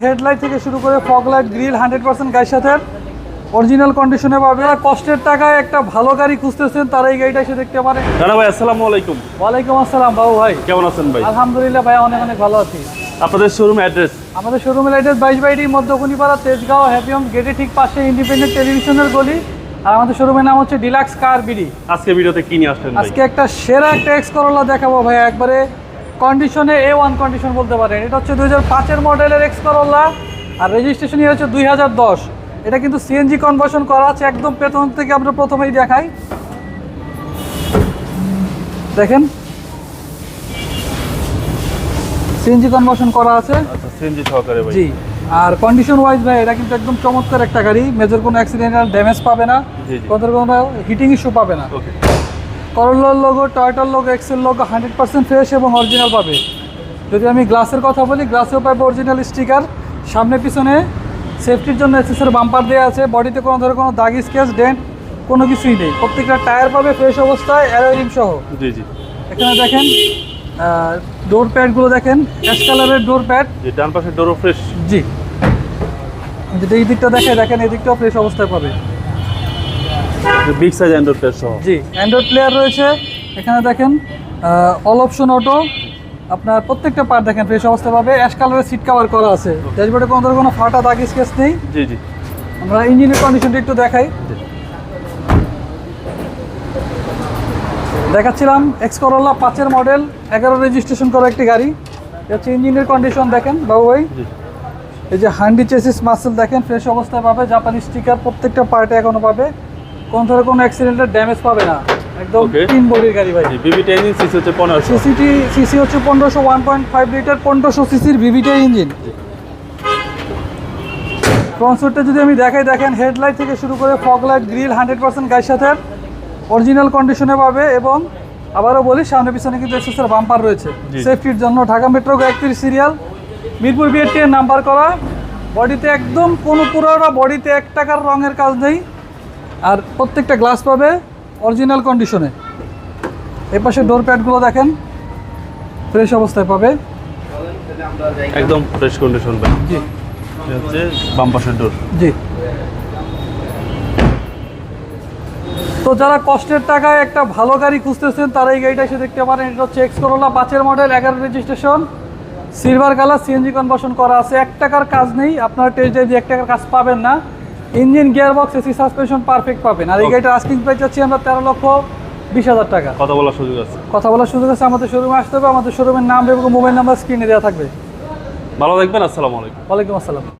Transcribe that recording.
Headlight থেকে শুরু করে fog light grill hundred percent গাড়ির সাথে অরিজিনাল কন্ডিশনে পাবে। আর কষ্টের টাকায় একটা ভালো গাড়ি খুঁজতেছেন তারা এই গাড়িটা এসে দেখতে পারে রানা ভাই আসসালামু আলাইকুম। ওয়ালাইকুম আসসালাম বাবু ভাই। কেমন আছেন ভাই? আলহামদুলিল্লাহ ভাই অনেক অনেক ভালো আছি। আপনাদের শোরুম অ্যাড্রেস আমাদের শোরুমের অ্যাড্রেস বাইশ বাইটি মধ্যকুনিপাড়া তেজগাঁও হ্যাপিয়ম গেটের ঠিক পাশে ইন্ডিপেন্ডেন্ট টেলিভিশনের গলি। আর আমাদের শোরুমের নাম হচ্ছে ডিলাক্স কার বিডি আজকে ভিডিওতে কি নিয়ে আসলেন আজকে একটা সেরা একটা এক্স করোলা দেখাবো ভাই একবারে কন্ডিশনে এ ওয়ান কন্ডিশন বলতে পারেন। এটা হচ্ছে দুই হাজার পাঁচের মডেলের এক্স করোলা আর রেজিস্ট্রেশন হচ্ছে দুই হাজার দশ। এটা কিন্তু সিএনজি কনভার্সন করা আছে একদম পেতন থেকে আমরা প্রথমেই দেখাই। দেখেন। সিএনজি কনভার্সন করা আছে। আচ্ছা সিএনজি সহকারে ভাই। জি। আর কন্ডিশন ওয়াইজ ভাই এটা কিন্তু একদম চমৎকার একটা গাড়ি। মেজর কোনো অ্যাক্সিডেন্টাল ড্যামেজ পাবে না। কোনো হিটিং ইস্যু পাবে না। ওকে করলার লোগো টয়টার লোগো এক্সেল লোগো হান্ড্রেড পার্সেন্ট ফ্রেশ এবং অরিজিনাল পাবে। যদি আমি গ্লাসের কথা বলি গ্লাসেও পাবে অরিজিনাল স্টিকার সামনে পিছনে সেফটির জন্য এসএসের বাম্পার দেওয়া আছে। বডিতে কোনো ধরনের কোনো দাগ স্কেচ ডেন্ট কোনো কিছুই নেই। প্রত্যেকটা টায়ার পাবে ফ্রেশ অবস্থায় অ্যালোরিম সহ। জি জি। এখানে দেখেন ডোর প্যাডগুলো দেখেন অ্যাশ কালারের ডোর প্যাড যে ডান পাশে ডোরও ফ্রেশ জি। যদি এই দিকটা দেখে দেখেন এই দিকটাও ফ্রেশ অবস্থায় পাবে। বিগ সাইজ অ্যান্ড্রয়েড ফ্রেশ সহ। জি অ্যান্ড্রয়েড প্লেয়ার রয়েছে। এখানে দেখেন অল অপশন অটো আপনার প্রত্যেকটা পার্ট দেখেন ফ্রেশ অবস্থা পাবে। অ্যাশ কালারের সিট কভার করা আছে। ড্যাশবোর্ডে কোনো ধরনের কোনো ফাটা দাগ স্কেচ নেই। জি জি। আমরা ইঞ্জিনের কন্ডিশনটা একটু দেখাই। দেখাচ্ছিলাম এক্স করোলা পাঁচের মডেল এগারো রেজিস্ট্রেশন করা একটি গাড়ি। হচ্ছে ইঞ্জিনের কন্ডিশন দেখেন বাবু ভাই। এই যে হান্ডি চেসিস মাসেল দেখেন ফ্রেশ অবস্থায় পাবে। জাপানি স্টিকার প্রত্যেকটা পার্টে এখনও পাবে। কোন ধরনের কোনো অ্যাক্সিডেন্টের ড্যামেজ পাবে না। একদম. তিন বডির গাড়ি ভাই। বিবিটা ইঞ্জিন সিসি হচ্ছে পনেরোশো। সিসিটি সিসি হচ্ছে পনেরোশো ওয়ান পয়েন্ট ফাইভ লিটার পনেরোশো সিসির ভিভিটি ইঞ্জিন ফ্রন্টসুটটা যদি আমি দেখাই দেখেন হেডলাইট থেকে শুরু করে fog light grill hundred percent গাড়ির সাথে অরিজিনাল কন্ডিশনে পাবে এবং আবারও বলি সামনে পিছনে কিন্তু এক্সেসের বাম্পার রয়েছে। সেফটির জন্য ঢাকা মেট্রো একত্রিশ সিরিয়াল মিরপুর বিএটি নাম্বার করা। বডিতে একদম কোনো পুরোটা বডিতে এক টাকার রঙের কাজ নেই। আর প্রত্যেকটা গ্লাস পাবে অরিজিনাল কন্ডিশনে এই পাশে ডোর প্যাডগুলো দেখেন ফ্রেশ অবস্থায় পাবে। একদম ফ্রেশ কন্ডিশন জি। হচ্ছে বাম পাশের ডোর জি। তো যারা কষ্টের টাকায় একটা ভালো গাড়ি খুঁজতেছেন তারা এই গাড়িটা এসে দেখতে পারেন। এটা হচ্ছে এক্স করোলা পাঁচের মডেল এগারো registration silver colour CNG conversion করা আছে। এক টাকার কাজ নেই আপনার টেস্ট ড্রাইভ এক টাকার কাজ পাবেন না। Engine gearbox AC suspension perfect পাবেন। আর এই গাড়িটা গাড়িটার আস্কিং প্রাইস যাচ্ছি আমরা তেরো লক্ষ বিশ হাজার টাকা। কথা বলার সুযোগ আছে। কথা বলার সুযোগ আছে আমাদের শোরুমে আসতে হবে আমাদের শোরুমের নাম এবং মোবাইল নাম্বার স্ক্রিনে দেওয়া থাকবে। ভালো থাকবেন আসসালামু আলাইকুম। ওয়ালাইকুম আসসালাম।